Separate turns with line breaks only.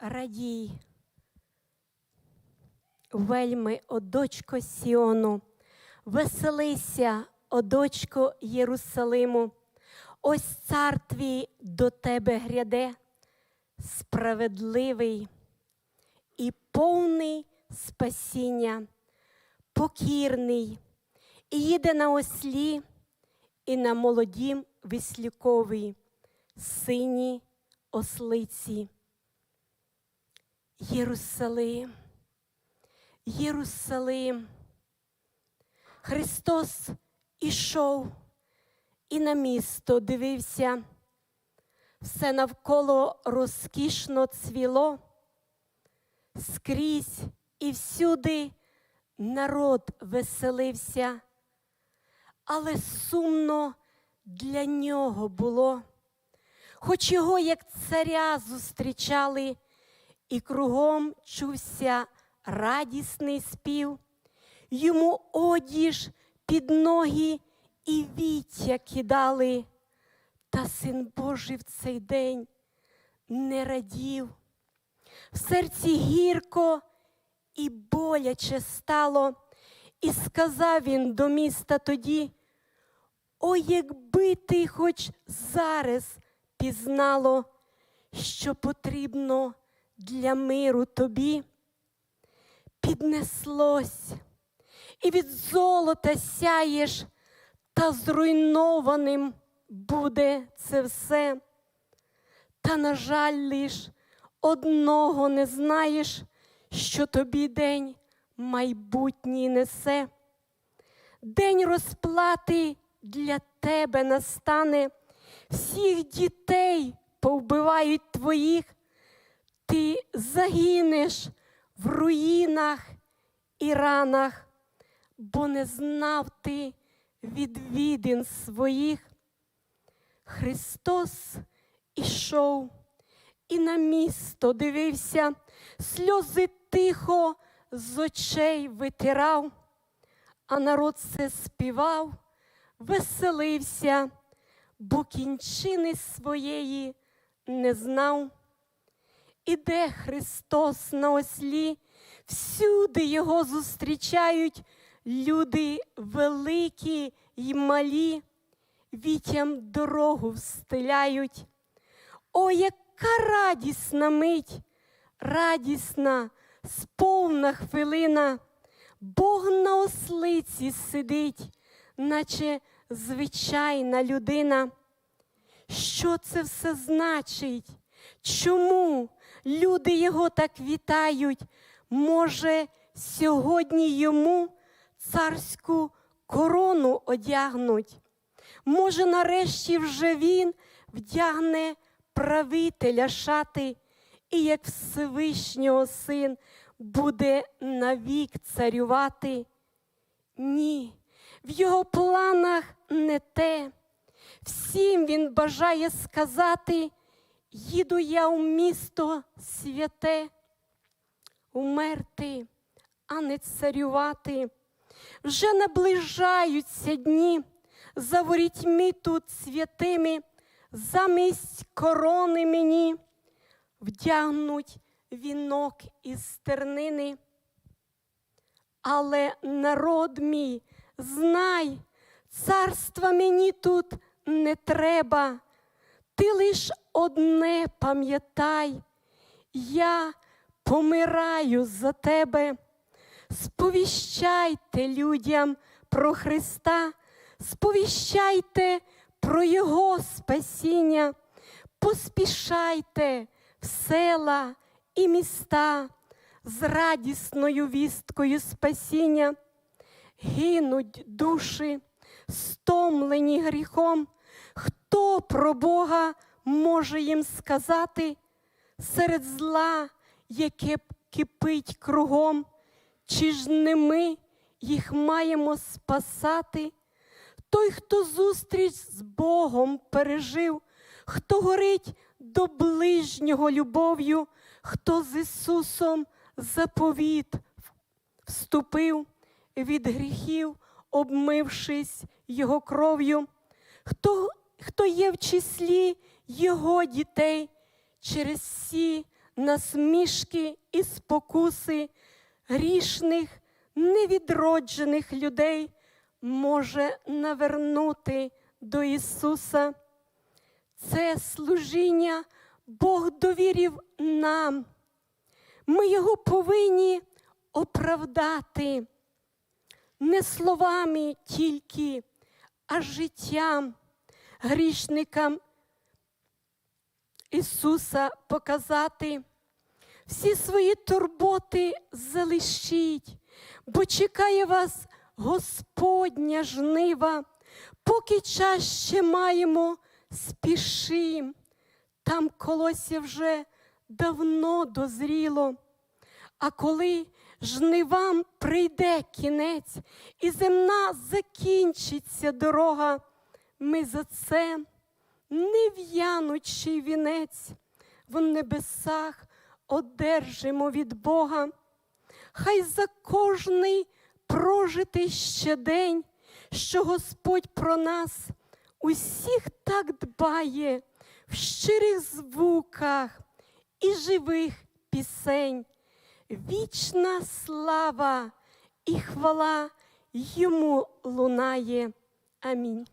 Радій, вельми, о дочко Сіону, веселися, о дочко Єрусалиму, ось цар твій до тебе гряде, справедливий і повний спасіння, покірний, і їде на ослі, і на молодім віслюковій, синій ослиці. Єрусалим, Єрусалим. Христос ішов і на місто дивився, все навколо розкішно цвіло, скрізь і всюди народ веселився, але сумно для нього було, хоч його, як царя, зустрічали, і кругом чувся радісний спів, йому одіж під ноги і віття кидали, та син Божий в цей день не радів. В серці гірко і боляче стало, і сказав він до міста тоді: О, якби ти хоч зараз пізнало, що потрібно для миру тобі, піднеслось, і від золота сяєш, та зруйнованим буде це все. Та, на жаль, лиш одного не знаєш, що тобі день майбутній несе. День розплати для тебе настане, всіх дітей повбивають твоїх, загинеш в руїнах і ранах, бо не знав ти відвідин своїх. Христос ішов і на місто дивився, сльози тихо з очей витирав, а народ все співав, веселився, бо кінчини своєї не знав. Іде Христос на ослі, всюди його зустрічають люди великі й малі, вітям дорогу встиляють. О, яка радісна мить, радісна, сповна хвилина, Бог на ослиці сидить, наче звичайна людина. Що це все значить? Чому люди його так вітають? Може, сьогодні йому царську корону одягнуть? Може, нарешті вже він вдягне правителя шати, і як Всевишнього син буде навік царювати? Ні, в його планах не те. Всім він бажає сказати, їду я у місто святе, умерти, а не царювати. Вже наближаються дні за ворітьми тут святими, замість корони мені вдягнуть вінок із стернини. Але народ мій, знай, царства мені тут не треба, ти лиш одне пам'ятай, я помираю за тебе. Сповіщайте людям про Христа, сповіщайте про Його спасіння, поспішайте в села і міста з радісною вісткою спасіння. Гинуть душі, стомлені гріхом. Хто про Бога може їм сказати серед зла, яке кипить кругом? Чи ж не ми їх маємо спасати? Той, хто зустріч з Богом пережив, хто горить до ближнього любов'ю, хто з Ісусом заповіт вступив від гріхів, обмившись Його кров'ю, хто, хто є в числі Його дітей через всі насмішки і спокуси грішних, невідроджених людей може навернути до Ісуса. Це служіння Бог довірив нам. Ми його повинні оправдати не словами тільки, а життям грішникам Ісуса показати. Всі свої турботи залишіть, бо чекає вас Господня жнива, поки час ще маємо, спішим. Там колосся вже давно дозріло. А коли жнивам прийде кінець, і земна закінчиться дорога, ми за це, не в'янучий вінець, в небесах одержимо від Бога. Хай за кожний прожитий ще день, що Господь про нас усіх так дбає в щирих звуках і живих пісень. Вічна слава і хвала йому лунає. Амінь.